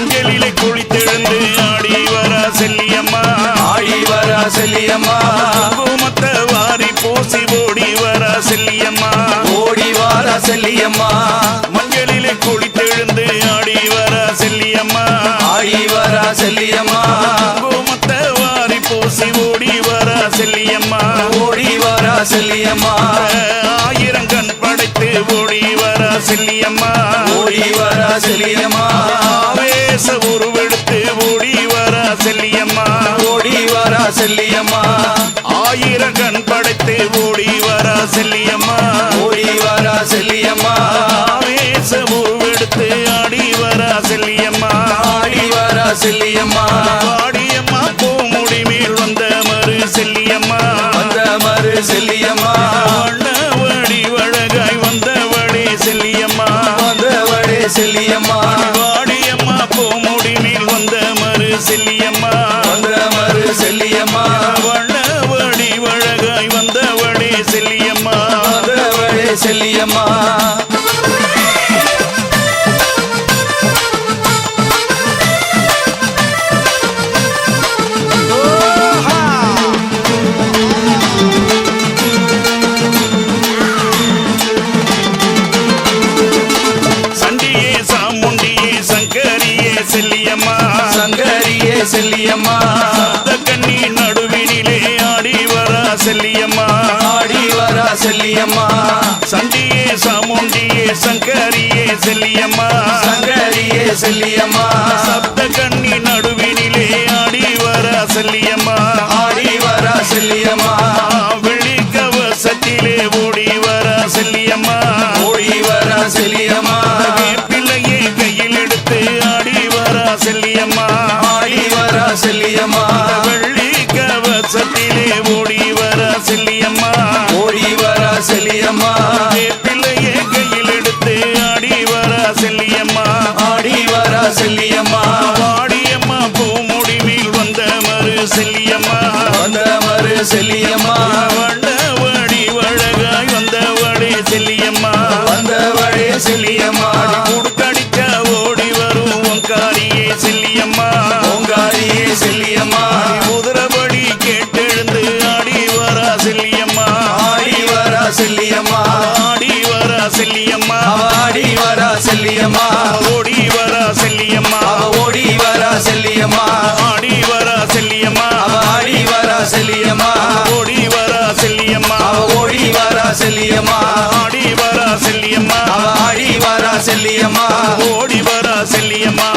மஞ்சளிலே குளித்தெழுந்து ஆடி வர செல்லியம்மா. ஆடி வர செல்லியம்மா. குங்குமத்த வாரி பூசி ஓடி வர செல்லியம்மா. ஓடி வர செல்லியம்மா. மஞ்சளிலே குளித்தெழுந்து ஆடி வர செல்லியம்மா. ஆடி வர செல்லியம்மா. குங்குமத்த வாரி பூசி ஓடி வர செல்லியம்மா. ஓடி வர செல்லியம்மா. ஆயிரம் கண் படைத்து ஓடி வர செல்லியம்மா. ஓடி வர செல்லியம்மா. ஆவேச உருவெடுத்து ஓடி வர செல்லியம்மா. ஓடி வர செல்லியம்மா. ஆயிரம் கண் படைத்து ஓடி வர செல்லியம்மா. ஓடி வர செல்லியம்மா. ஆவேச உருவெடுத்து ஆடி வர செல்லியம்மா. ஆடி வர செல்லியம்மா. ஆடியம்மா பூமுடி மேல் வந்த மறு செல்லியம்மா. வந்த மறு செல்லியம்மா. வண்ணவடி வழகாய் வந்தவளே செல்லியம்மா. வந்தவளே செல்லியம்மா. செல்லியம்மா. கண்ணி நடுவினிலே ஆடி வர செல்லியம்மா. ஆடி வர செல்லியம்மா. சண்டியே சாமுண்டியே சங்கரியே செல்லியம்மா. சங்கரியே செல்லியம்மா. சப்த கண்ணி நடுவினிலே ஆடி வர செல்லியம்மா. ஆடி வர செல்லியம்மா. வெள்ளி கவசத்திலே ஓடி வர செல்லியம்மா. ஓடி வர செல்லியம்மா. பிள்ளையை கையில் எடுத்து ஆடி வர செல்லியம்மா. ஆடி வர செல்லியம்மா. ஆடி வர செல்லியம்மா. ஓடி வர செல்லியம்மா. ஓடி வர செல்லியம்மா. ஆடி வர செல்லியம்மா. ஆடி வர செல்லியம்மா. ஓடி வர செல்லியம்மா. ஓடி வர செல்லியம்மா. ஆடி வர செல்லியம்மா. ஆடி வர செல்லியம்மா. ஓடி வர செல்லியம்மா.